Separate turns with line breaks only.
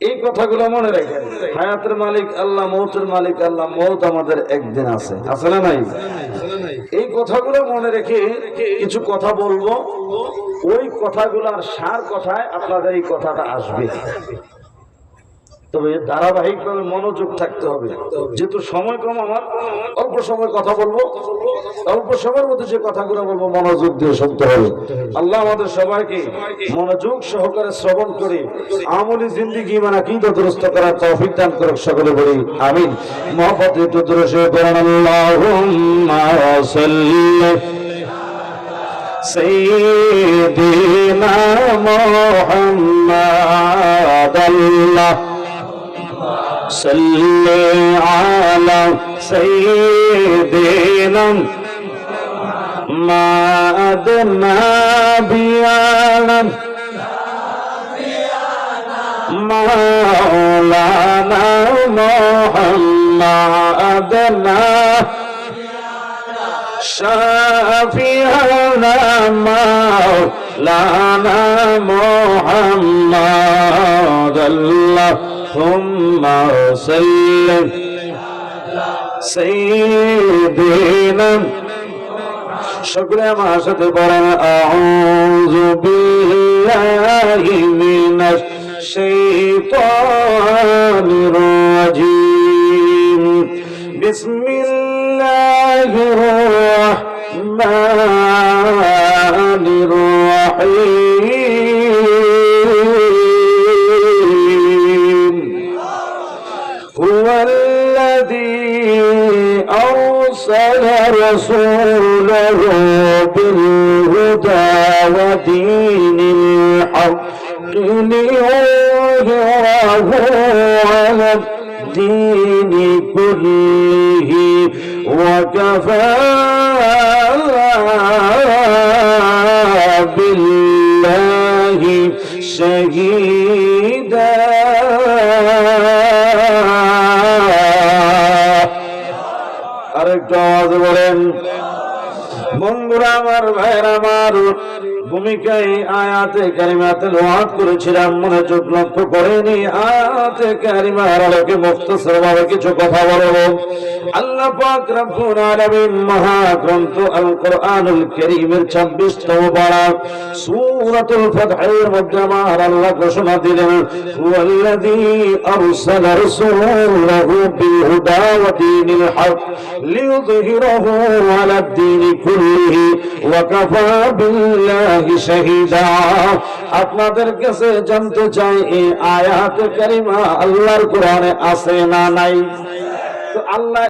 এই কথাগুলো মনে রাখেন। হায়াতের মালিক আল্লাহ, মৌতের মালিক আল্লাহ, মৌত আমাদের একদিন আছে। আছে না নাই? এই কথাগুলো মনে রেখে কিছু কথা বলব। ওই কথাগুলোর সার কথায় আপনাদের এই কথাটা আসবে। তবে ধারাবাহিক ভাবে মনোযোগ থাকতে হবে যেহেতু সময় কম আমার অল্প সময় কথা বলবো অল্প সময়ের মধ্যে যে কথাগুলো বলবো মনোযোগ দিয়ে শুনতে হবে আল্লাহ আমাদের সবাইকে মনোযোগ সহকারে শ্রবণ করে আমলি জিন্দিগি মানে কি দুরস্ত করার তৌফিক দান করুক সকলে বলি আমিন মহব্বত একটু দূরে সে করেন আল্লাহুম্মা সাল্লি سيدنا محمد الله صل على سيدنا محمد نبينا مولانا محمد شافينا مولانا محمد اللهم صل سيدنا شكرا ما شكرا أعوذ بالله من الشيطان الرجيم بسم الله الرحمن أرسل رسوله بالهدى ودين الحق ليظهره على الدين كله وكفى بالله شهيدا. আরেকটু আওয়াজ বলেন। বন্ধুরা আমার ভাইয়ের আমার ভূমিকায় আয়াতে কারিমাতে লোহাত করেছিলাম, মনে চোখ লক্ষ্য করেনি। আয়াতে কারিমার আলোকে মুক্তসর ভাবে কিছু কথা বলব। আল্লাহ পাক রব্বুল আলামিন মহাগ্রন্থ আল কোরআনুল কারীমের 26 তম পারা সূরাতুল ফাতহের মধ্যে আমার আল্লাহ ঘোষণা দিলেন, হুয়াল্লাযী আরসালা রাসূলাহু বিল ওয়া দীনিল হক লিইয়ুযহিরাহু আলা দ্বীনি কুল্লিহি ওয়া কাফা বিল্লাহি আপনাদের কাছে জানতে চাই এই আয়াত কারিমা আল্লাহর কোরআনে আছে না নাই? তো আল্লাহ